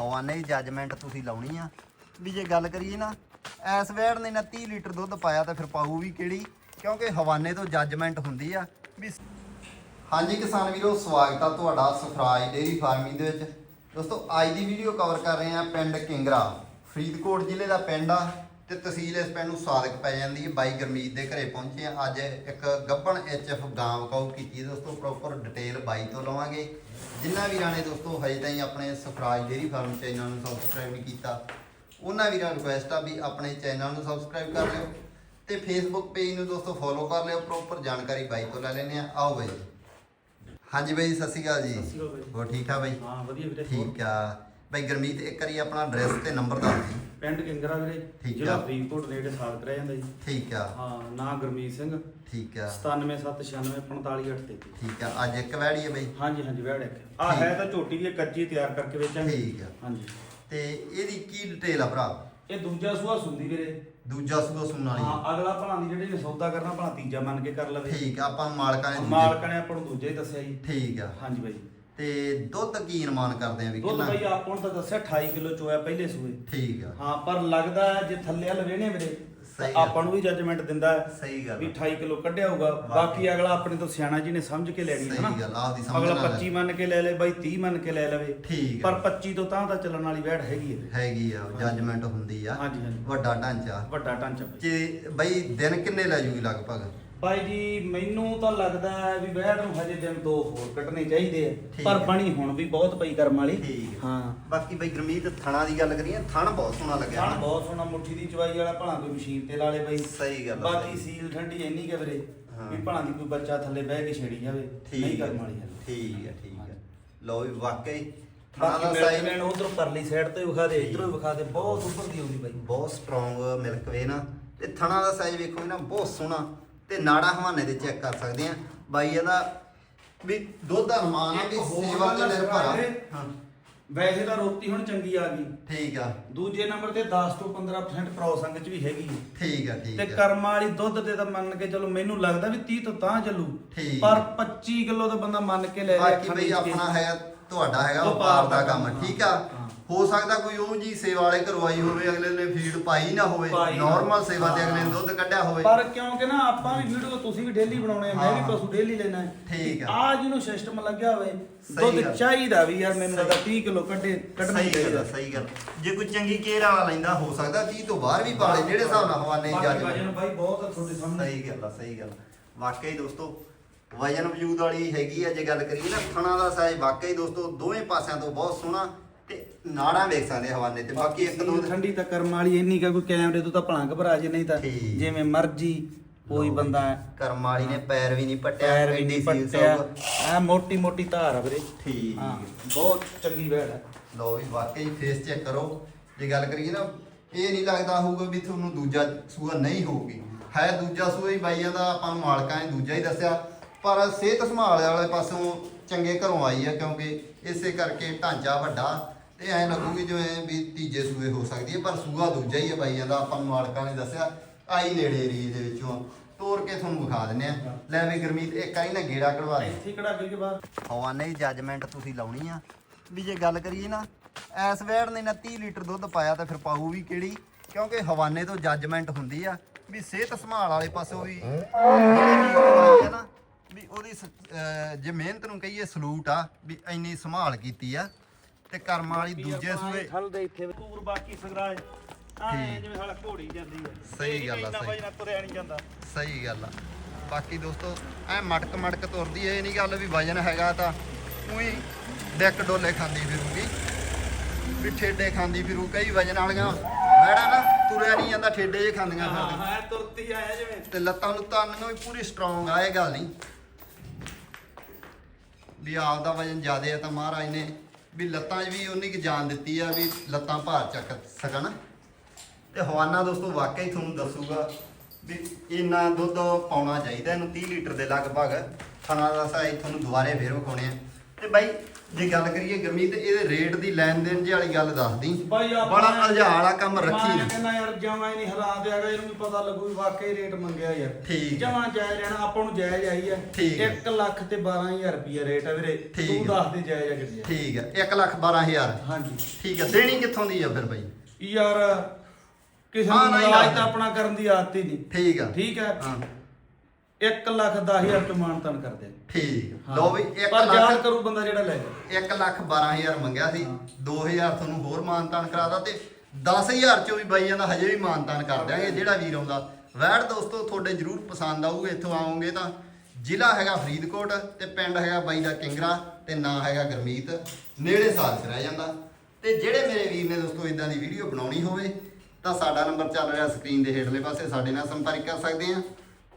ਹਵਾਨੇ ਦੀ judgement ਤੁਸੀਂ ਲਾਉਣੀ ਆ। ਵੀ ਜੇ ਗੱਲ ਕਰੀਏ ਨਾ ਐਸ ਵੈੜ ਨੇ ਨਾ 30 ਲੀਟਰ ਦੁੱਧ ਪਾਇਆ ਤਾਂ ਫਿਰ ਪਾਊ ਵੀ ਕਿਹੜੀ? ਕਿਉਂਕਿ ਹਵਾਨੇ ਤੋਂ ਜੱਜਮੈਂਟ ਹੁੰਦੀ ਆ। ਵੀ ਹਾਂਜੀ ਕਿਸਾਨ ਵੀਰੋ, ਸਵਾਗਤ ਆ ਤੁਹਾਡਾ ਸੁਖਰਾਜ ਡੇਰੀ ਫਾਰਮਿੰਗ ਦੇ ਵਿੱਚ। ਦੋਸਤੋ, ਅੱਜ ਦੀ ਵੀਡੀਓ ਕਵਰ ਕਰ ਰਹੇ ਆ ਪਿੰਡ ਕਿੰਗਰਾ, ਫਰੀਦਕੋਟ ਜ਼ਿਲ੍ਹੇ ਦਾ ਪਿੰਡ ਆ। ਤੇ ਤਹਿਸੀਲ ਇਸ ਪਿੰਡ ਨੂੰ ਸਾਦਕ ਪੈ ਜਾਂਦੀ ਹੈ। ਬਾਈ ਗਰਮੀਤ ਦੇ ਘਰੇ ਪਹੁੰਚੇ ਆ ਅੱਜ ਇੱਕ ਗੱਬਣ ਐਚਐਫ ਗਾਂ ਵਕਾਊ ਕੀਤੀ ਹੈ। ਦੋਸਤੋ ਪ੍ਰੋਪਰ ਡਿਟੇਲ ਬਾਈ ਤੋਂ ਲਵਾਂਗੇ। ਜਿਨ੍ਹਾਂ ਵੀਰਾਂ ਨੇ ਦੋਸਤੋ ਹਜੇ ਤਾਈਂ ਆਪਣੇ ਸਫਰਾਜ ਡੇਰੀ ਫਾਰਮ ਚੈਨਲ ਨੂੰ ਸਬਸਕ੍ਰਾਈਬ ਨਹੀਂ ਕੀਤਾ। ਉਹਨਾਂ ਵੀਰਾਂ ਨੂੰ ਰਿਕੁਐਸਟ ਆ ਵੀ ਆਪਣੇ ਚੈਨਲ ਨੂੰ ਸਬਸਕ੍ਰਾਈਬ ਕਰ ਲਿਓ ਤੇ ਫੇਸਬੁੱਕ ਪੇਜ ਨੂੰ ਦੋਸਤੋ ਫੋਲੋ ਕਰ ਲਿਓ। ਪ੍ਰੋਪਰ ਜਾਣਕਾਰੀ ਬਾਈ ਤੋਂ ਲੈ ਲੈਣੇ ਆ ਆਓ ਬਾਈ ਹਾਂਜੀ ਬਾਈ ਸਤਿ ਸ਼੍ਰੀ ਅਕਾਲ ਜੀ। ਸਤਿ ਸ਼੍ਰੀ ਅਕਾਲ ਬਾਈ। ਹੋਰ ਠੀਕ ਠਾਕ ਬਾਈ? ਹਾਂ ਵਧੀਆ ਵੀਰੇ। ਠੀਕ ਆ। ਬਾਈ ਗਰਮੀਤ ਇੱਕ ਵਾਰੀ ਆਪਣਾ ਐਡਰੈਸ ਤੇ ਨੰਬਰ ਦੱਸ ਦਿਓ ਪਿੰਡ ਕਿੰਗਰਾ ਵੀਰੇ ਠੀਕ ਜ਼ਿਲ੍ਹਾ ਆ। ਫਰੀਦਕੋਟ ਨੇੜੇ ਸਾਦਕ ਰਹਿ ਜਾਂਦਾ ਜੀ। ਠੀਕ ਆ। ਹਾਂ ਨਾਂ ਗੁਰਮੀਤ ਸਿੰਘ। ਠੀਕ ਆ। 9776945833 ਠੀਕ ਆ। ਅੱਜ ਇੱਕ ਵੈੜੀ ਹੈ ਬਾਈ। ਹਾਂਜੀ ਹਾਂਜੀ ਵੈੜ ਇੱਕ। ਆ। ਠੀਕ। ਹੈ ਤਾਂ ਝੋਟੀ ਦੀ ਇਹ ਕੱਚੀ ਤਿਆਰ ਕਰਕੇ ਵੇਚਾਂਗੇ। ਠੀਕ ਆ। ਹਾਂਜੀ। ਤੇ ਇਹਦੀ ਕੀ ਡਿਟੇਲ ਆ ਭਰਾ? ਇਹ ਦੂਜਾ ਸੂਆ ਸੁੰਦੀ ਵੀਰੇ। ਦੂਜਾ ਸੂਆ ਸੁਣਨ ਵਾਲੀ। ਹਾਂ ਅਗਲਾ ਭਲਾਂ ਦੀ ਜਿਹੜੀ ਨੇ ਸੌਦਾ ਕਰਨਾ ਭਲਾਂ ਤੀਜਾ ਮੰਨ ਕੇ ਕਰ ਲਵੇ। ਠੀਕ ਆ ਆਪਾਂ ਮਾਲਕਾਂ ਨੇ ਦੂਜੇ- ਮਾਲਕਾਂ ਨੇ ਆਪਾਂ ਨੂੰ ਦੂਜਾ ਹੀ ਦੱਸਿਆ ਜੀ। ਠੀਕ ਆ। ਹਾਂਜੀ ਬਾਈ। ਤੇ ਦੁੱਧ ਕੀ ਅਨੁਮਾਨ ਕਰਦੇ ਆ ਵੀ ਦੁੱਧ ਬਾਈ ਆਪਾਂ ਨੂੰ ਤਾਂ ਦੱਸਿਆ 28 ਕਿਲੋ ਚੋਇਆ ਪਹਿਲੇ ਸੂਏ ਠੀਕ ਆ ਹਾਂ ਪਰ ਲੱਗਦਾ ਜੇ ਥੱਲੇ ਹਲ ਵੇਣੇ ਵੀਰੇ ਸਹੀ ਤਾਂ। ਆਪਾਂ ਨੂੰ ਵੀ ਜੱਜਮੈਂਟ ਦਿੰਦਾ ਸਹੀ ਗੱਲ ਵੀ ਆ। 28 ਕਿਲੋ ਕੱਢਿਆ ਹੋਊਗਾ ਬਾਕੀ ਅਗਲਾ ਆਪਣੇ ਤੋਂ ਸਿਆਣਾ ਜੀ ਨੇ ਸਮਝ ਕੇ ਲੈਣੀ ਹੈ ਸਹੀ ਨਾ ਗੱਲ ਆ, ਆਪਦੀ ਸਮਝ ਅਗਲਾ ਨਾਲ ਲੈ। 25 ਮੰਨ ਕੇ ਲੈ ਲੇ ਬਾਈ 30 ਮੰਨ ਕੇ ਲੈ ਲਵੇ ਠੀਕ। ਪਰ 25 ਤੋਂ ਤਾਂ ਤਾਂ ਚੱਲਣ ਵਾਲੀ ਵੈੜ ਹੈਗੀ ਹੈ ਹੈਗੀ ਆ ਜੱਜਮੈਂਟ ਹੁੰਦੀ ਆ ਹਾਂਜੀ, ਹਾਂਜੀ। ਵੱਡਾ ਢਾਂਚਾ ਵੱਡਾ ਢਾਂਚਾ। ਤੇ ਬਈ ਦਿਨ ਕਿੰਨੇ ਲੈ ਜੂਗੀ ਲਗਭਗ ਬਾਈ ਜੀ ਮੈਨੂੰ ਤਾਂ ਲੱਗਦਾ ਹੈ ਵੀ ਵੈੜ ਨੂੰ ਹਜੇ ਦਿਨ ਦੋ ਹੋਰ ਕੱਢਣੇ ਚਾਹੀਦੇ ਆ ਠੀਕ ਪਰ ਹੈ। ਬਣੀ ਹੁਣ ਵੀ ਬਹੁਤ ਪਈ ਕਰਮ ਵਾਲੀ ਠੀਕ। ਹਾਂ ਬਾਕੀ ਬਈ ਗਰਮੀਤ ਥਣਾ ਦੀ ਗੱਲ ਕਰੀਏ ਥਣ ਬਹੁਤ ਸੋਹਣਾ ਲੱਗਿਆ ਨਾ। ਬਹੁਤ ਸੋਹਣਾ ਮੁੱਠੀ ਦੀ ਚਵਾਈ ਵਾਲਾ ਭਲਾ ਕੋਈ ਮਸ਼ੀਨ ਤੇ ਲਾ ਲੇ ਬਾਈ ਸਹੀ ਗੱਲ ਆ, ਬਾਕੀ ਸਹੀ। ਸੀਲ ਠੰਡੀ ਇੰਨੀ ਕਿ ਵੀਰੇ ਹਾਂ। ਵੀ ਭਲਾ ਦੀ ਕੋਈ ਬੱਚਾ ਥੱਲੇ ਬਹਿ ਕੇ ਛੇੜੀ ਜਾਵੇ ਨਹੀਂ ਠੀਕ ਕਰਮ ਵਾਲੀ ਹੈ ਠੀਕ ਆ ਠੀਕ ਆ ਲਓ ਵੀ ਵਾਕਈ ਥਣਾ ਬਾਕੀ ਦਾ ਸਾਈਜ਼ ਵੈਨ ਉਧਰੋਂ ਪਰਲੀ ਸਾਈਡ ਤੋਂ ਹੀ ਵਿਖਾ ਦੇ ਇਧਰੋਂ ਵਿਖਾ ਦੇ ਬਹੁਤ ਉੱਪਰ ਦੀ ਆਉਂਦੀ ਬਾਈ ਬਹੁਤ ਸਟਰੋਂਗ ਮਿਲਕ ਵੇ ਨਾ ਤੇ ਥਣਾ ਦਾ ਸਾਈਜ਼ ਵੇਖੋ ਨਾ ਬਹੁਤ ਸੋਹਣਾ ਤੇ ਨਾੜਾ ਹਵਾਨੇ ਦੇ ਚੈੱਕ ਕਰ ਸਕਦੇ ਆ। ਬਾਈ ਇਹਦਾ ਵੀ ਦੁੱਧ ਦਾ ਅਨੁਮਾਨ ਆ ਵੀ ਸੇਵਾ ਤੇ ਨਿਰਭਰ ਆ। ਹੈ। ਵੈਸੇ ਤਾਂ ਰੋਟੀ ਹੁਣ ਚੰਗੀ ਆ ਗਈ। ਠੀਕ ਆ। ਦੂਜੇ ਨੰਬਰ ਤੇ 10 ਤੋਂ 15% ਕ੍ਰੋਸ ਅੰਗ ਚ ਵੀ ਹੈਗੀ। ਠੀਕ ਆ ਤੇ ਠੀਕ ਆ। ਕਰਮਾਂ ਵਾਲੀ ਦੁੱਧ ਤੇ ਤਾਂ ਮੰਨ ਕੇ ਚਲੋ ਮੈਨੂੰ ਲੱਗਦਾ ਵੀ 30 ਤੋਂ ਤਾਂ ਚੱਲੂ। ਪਰ 25 ਕਿਲੋ ਤਾਂ ਬੰਦਾ ਮੰਨ ਕੇ ਲੈ ਬਾਕੀ ਅੱਖਾਂ ਬਈ। ਆਪਣਾ ਹੈ ਤੁਹਾਡਾ ਹੈਗਾ ਵਪਾਰ ਦਾ ਦਾ ਕੰਮ, ਠੀਕ ਆ। ਹਾਂ। ਹੋ ਸਕਦਾ ਕੋਈ ਉਹ ਜੀ ਸੇਵਾ ਵਾਲੇ ਕਰਵਾਈ ਹੋਵੇ ਅਗਲੇ ਨੇ ਫੀਡ ਪਾਈ ਨਾ ਹੋਵੇ ਪਾਈ ਨਾ ਨਾਰਮਲ। ਸੇਵਾ ਤੇ ਅਗਲੇ ਨੇ ਹਾਂ। ਦੁੱਧ ਕੱਢਿਆ ਹੋਵੇ ਪਰ ਕਿਉਂਕਿ ਨਾ ਆਪਾਂ ਵੀ ਵੀਡੀਓ ਤੁਸੀਂ ਵੀ ਡੇਲੀ ਬਣਾਉਣੇ ਆ ਮੈਂ ਵੀ ਹਾਂ। ਪਸ਼ੂ ਡੇਲੀ ਲੈਣਾ ਹੈ ਠੀਕ ਆ। ਆ ਜਿਹਨੂੰ ਸਿਸਟਮ ਲੱਗਿਆ ਹੋਵੇ ਸਹੀ ਗੱਲ। ਦੁੱਧ ਚਾਹੀਦਾ ਵੀ ਯਾਰ ਮੈਨੂੰ ਲੱਗਦਾ 30 ਕਿਲੋ ਕੱਢੇ ਕੱਢਣਾ ਸਹੀ ਗੱਲ ਆ, ਚਾਹੀਦਾ ਸਹੀ ਗੱਲ ਜੇ ਕੋਈ ਚੰਗੀ ਕੇਅਰ ਵਾਲਾ ਲੈਂਦਾ ਹੋ ਸਕਦਾ 30 ਤੋਂ ਬਾਹਰ ਵੀ ਪਾਲੇ ਜਿਹੜੇ ਹਿਸਾਬ ਨਾਲ ਹਵਾਨੇ ਬਾਕੀ ਜੱਜ ਵਜਨ ਬਾਈ ਬਹੁਤ ਆ ਤੁਹਾਡੇ ਸਾਹਮਣੇ ਸਹੀ ਗੱਲ ਆ ਸਹੀ ਗੱਲ ਵਾਕਈ ਦੋਸਤੋ ਵਜਨ ਵਜੂਦ ਵਾਲੀ ਹੈਗੀ ਆ ਜੇ ਗੱਲ ਕਰੀਏ ਨਾ ਥਣਾ ਦਾ ਸਾਈਜ਼ ਵਾਕਈ ਦੋਸਤੋ ਦੋਵੇਂ ਪਾਸਿਆਂ ਤੋਂ ਬਹੁਤ ਸੋਹਣਾ ਤੇ ਨਾੜਾਂ ਵੇਖ ਸਕਦੇ ਹਵਾਨੇ ਤੇ ਬਾਕੀ ਇੱਕ ਦੋ ਠੰਡੀ ਤਾਂ ਕਰਮ ਵਾਲੀ ਇੰਨੀ ਕਾ ਕੋਈ ਕੈਮਰੇ ਤੋਂ ਤਾਂ ਭਲਾਂ ਘਬਰਾ ਜੇ ਨਹੀਂ ਤਾਂ ਠੀਕ। ਜਿਵੇਂ ਮਰਜ਼ੀ ਕੋਈ ਬੰਦਾ ਹੈ। ਕਰਮ ਵਾਲੀ ਨੇ ਪੈਰ ਵੀ ਨਹੀਂ ਪੱਟਿਆ ਪੈਰ ਵੀ ਐਡੀ ਨਹੀਂ ਸੀਲ ਪੱਟਿਆ। ਸੌਗ। ਆ ਮੋਟੀ ਮੋਟੀ ਧਾਰ ਆ ਵੀਰੇ। ਠੀਕ। ਹਾਂ ਬਹੁਤ ਚੰਗੀ ਵੈੜ ਹੈ ਲਓ ਵੀ ਵਾਕਈ ਫੇਸ ਚੈੱਕ ਕਰੋ। ਜੇ ਗੱਲ ਕਰੀਏ ਨਾ ਇਹ ਨਹੀਂ ਲੱਗਦਾ ਹੋਊਗਾ ਵੀ ਤੁਹਾਨੂੰ ਦੂਜਾ ਸੂਆ ਨਹੀਂ ਹੋਊਗੀ। ਹੈ ਦੂਜਾ ਸੂਆ ਹੀ ਬਾਈਆਂ ਦਾ ਆਪਾਂ ਨੂੰ ਮਾਲਕਾਂ ਨੇ ਦੂਜਾ ਹੀ ਦੱਸਿਆ। ਪਰ ਸਿਹਤ ਸੰਭਾਲ ਵਾਲੇ ਪਾਸੋਂ ਚੰਗੇ ਘਰੋਂ ਆਈ ਆ ਕਿਉਂਕਿ ਇਸੇ ਕਰਕੇ ਢਾਂਚਾ ਵੱਡਾ। ਤੇ ਐ ਲੱਗੂਗੀ ਜਿਵੇਂ ਵੀ ਤੀਜੇ ਸੂਏ ਹੋ ਸਕਦੀ ਹੈ ਪਰ ਸੂਆ ਦੂਜਾ ਹੀ ਹੈ ਬਾਈਆਂ ਦਾ ਆਪਾਂ ਨੂੰ ਮਾਲਕਾਂ ਨੇ ਦੱਸਿਆ ਆਈ ਨੇੜੇ ਏਰੀਏ ਦੇ ਵਿੱਚੋਂ। ਤੋੜ ਕੇ ਤੁਹਾਨੂੰ ਵਿਖਾ ਦਿੰਨੇ ਆ ਲੈ ਵੀ ਗਰਮੀਤ ਇੱਕ ਵਾਰੀ ਨਾ ਗੇੜਾ ਕਢਵਾ ਦੇ। ਇੱਥੇ ਅੱਗੇ ਕੇ ਬਾਅਦ ਹਵਾਨੇ ਦੀ ਜੱਜਮੈਂਟ ਤੁਸੀਂ ਲਾਉਣੀ ਆ। ਵੀ ਜੇ ਗੱਲ ਕਰੀਏ ਨਾ ਐਸ ਵੈੜ ਨੇ ਨਾ 30 ਲੀਟਰ ਦੁੱਧ ਪਾਇਆ ਤਾਂ ਫਿਰ ਪਾਊ ਵੀ ਕਿਹੜੀ? ਕਿਉਂਕਿ ਹਵਾਨੇ ਤੋਂ ਜੱਜਮੈਂਟ ਹੁੰਦੀ ਆ। ਵੀ ਸਿਹਤ ਸੰਭਾਲ ਵਾਲੇ ਪਾਸੋਂ ਵੀ ਨਾ ਵੀ ਉਹਦੀ ਜੇ ਮਿਹਨਤ ਨੂੰ ਕਹੀਏ ਸਲੂਟ ਆ ਵੀ ਇੰਨੀ ਸੰਭਾਲ ਕੀਤੀ ਆ। ਤੇ ਕਰਮ ਵਾਲੀ ਦੂਜੇ ਸੂਏ। ਥਲ ਦੇ ਇੱਥੇ ਪੂਰ ਬਾਕੀ ਸਗਰਾਏ ਆਏ। ਜਿਵੇਂ ਹਾਲ ਘੋੜੀ ਜਾਂਦੀ ਹੈ ਸਹੀ ਗੱਲ ਆ, ਸਹੀ। ਵਜਨ ਤੁਰਿਆ ਨਹੀਂ ਜਾਂਦਾ। ਸਹੀ ਗੱਲ ਆ। ਬਾਕੀ ਦੋਸਤੋ ਐ ਮਟਕ ਮਟਕ ਤੁਰਦੀ ਐ ਇਹ ਨਹੀਂ ਗੱਲ ਵੀ ਵਜਨ ਹੈਗਾ ਤਾਂ ਉਹੀ ਡੈਕ ਡੋਲੇ ਖਾਂਦੀ ਫਿਰੂਗੀ। ਵੀ ਠੇਡੇ ਖਾਂਦੀ ਫਿਰੂ ਕਈ ਵਜਨ ਵਾਲੀਆਂ ਮੈੜਾ ਨਾ ਤੁਰਿਆ ਨਹੀਂ ਜਾਂਦਾ ਠੇਡੇ ਜੇ ਖਾਂਦੀਆਂ ਹਾਂ ਫਿਰਦੀਆਂ। ਹਾਂ ਤੁਰਤੀ ਆਇਆ ਜਿਵੇਂ ਤੇ ਲੱਤਾਂ ਲੁੱਤਾਂ ਨੂੰ ਵੀ ਪੂਰੀ ਸਟਰੋਂਗ ਆ ਇਹ ਗੱਲ ਨਹੀਂ। ਵੀ ਆਪ ਦਾ ਵਜਨ ਜ਼ਿਆਦੇ ਆ ਤਾਂ ਮਹਾਰਾਜ ਨੇ ਵੀ ਲੱਤਾਂ 'ਚ ਵੀ ਉਨੀ ਕੁ ਜਾਨ ਦਿੱਤੀ ਆ ਵੀ ਲੱਤਾਂ ਭਾਰ ਚੱਕ ਸਕਣ। ਤੇ ਹਵਾਨਾ ਦੋਸਤੋ ਵਾਕਈ ਤੁਹਾਨੂੰ ਦੱਸੂਗਾ ਵੀ ਇੰਨਾ ਦੁੱਧ ਪਾਉਣਾ ਚਾਹੀਦਾ ਇਹਨੂੰ 30 ਲੀਟਰ ਦੇ ਲਗਭਗ। ਥਣਾ ਦਾ ਸਾਈਜ਼ ਤੁਹਾਨੂੰ ਦੁਬਾਰੇ ਫੇਰ ਵਿਖਾਉਣੇ ਆ। ਤੇ ਬਾਈ ਜੇ ਗੱਲ ਕਰੀਏ ਗਰਮੀਤ ਇਹਦੇ ਰੇਟ ਦੀ ਲੈਣ ਦੇਣ ਜੀ ਵਾਲੀ ਗੱਲ ਦੱਸਦੀ ਬਾਈ ਆਪਾਂ ਬੜਾ ਅਲਝਾ ਵਾਲਾ ਕੰਮ ਰੱਖੀ ਮੈਂ ਨਾ ਕਹਿੰਦਾ ਯਾਰ ਜਮਾਂ ਹੀ ਨਹੀਂ ਹਾਲਾਤ ਹੈਗਾ ਇਹਨੂੰ ਵੀ ਪਤਾ ਲੱਗੂ ਵੀ ਵਾਕਈ ਰੇਟ ਮੰਗਿਆ ਯਾਰ। ਠੀਕ। ਜਮਾਂ ਜਾਇਜ਼ ਰਹਿਣਾ ਆਪਾਂ ਨੂੰ ਜਾਇਜ਼ ਆਈ ਹੈ ਠੀਕ ਹੈ। 1 ਲੱਖ ਤੇ 12000 ਰੁਪਿਆ ਰੇਟ ਹੈ ਵੀਰੇ। ਠੀਕ ਤੂੰ ਹੈ। ਦੱਸ ਦੇ ਜਾਇਜ਼ ਆ ਕਿੰਨੀ ਹੈ ਠੀਕ ਹੈ 1 ਲੱਖ 12000 ਹਾਂਜੀ। ਠੀਕ ਹੈ ਦੇਣੀ ਕਿੱਥੋਂ ਦੀ ਆ ਫਿਰ ਬਾਈ? ਯਾਰ ਕਿਸੇ ਹਾਂ, ਨੂੰ ਨਹੀਂ। ਤਾਂ ਆਪਣਾ ਕਰਨ ਦੀ ਆਦਤ ਹੀ ਨਹੀਂ। ਠੀਕ ਆ। ਠੀਕ ਹੈ ਹਾਂ। 1 ਲੱਖ 10000 ਤੋਂ ਮਾਨਤਨ ਕਰਦੇ ਠੀਕ। ਹਾਂ। ਲਓ ਵੀ 1 ਪਰ ਯਾਦ ਲੱਖ ਕਰੂ ਬੰਦਾ ਜਿਹੜਾ ਲੈ ਜਾ 1 ਲੱਖ 12000 ਮੰਗਿਆ ਸੀ। ਹਾਂ। 2000 ਤੁਹਾਨੂੰ ਹੋਰ ਮਾਨਤਾਨ ਕਰਾਦਾ ਤੇ 10000 ਚੋਂ ਵੀ ਬਾਈ ਜਾਂਦਾ ਹਜੇ ਵੀ ਮਾਨਤਾਨ ਕਰ ਦਿਆਂਗੇ ਜਿਹੜਾ ਵੀਰ ਆਉਂਦਾ। ਵੈੜ ਦੋਸਤੋ ਤੁਹਾਡੇ ਜਰੂਰ ਪਸੰਦ ਆਊਗੇ ਇੱਥੋਂ ਆਓਗੇ ਤਾਂ। ਜ਼ਿਲ੍ਹਾ ਹੈਗਾ ਫਰੀਦਕੋਟ ਤੇ ਪਿੰਡ ਹੈਗਾ ਬਾਈ ਦਾ ਕਿੰਗਰਾ ਤੇ ਨਾਂ ਹੈਗਾ ਗਰਮੀਤ। ਨੇੜੇ ਸਾਥ ਰਹਿ ਜਾਂਦਾ। ਤੇ ਜਿਹੜੇ ਮੇਰੇ ਵੀਰ ਨੇ ਦੋਸਤੋ ਇਦਾਂ ਦੀ ਵੀਡੀਓ ਬਣਾਉਣੀ ਹੋਵੇ ਤਾਂ ਸਾਡਾ ਨੰਬਰ ਚੱਲ ਰਿਹਾ ਸਕਰੀਨ ਦੇ ਹੇਠਲੇ ਪਾਸੇ। ਸਾਡੇ ਨਾਲ ਸੰਪਰਕ ਕਰ ਸਕਦੇ ਆ।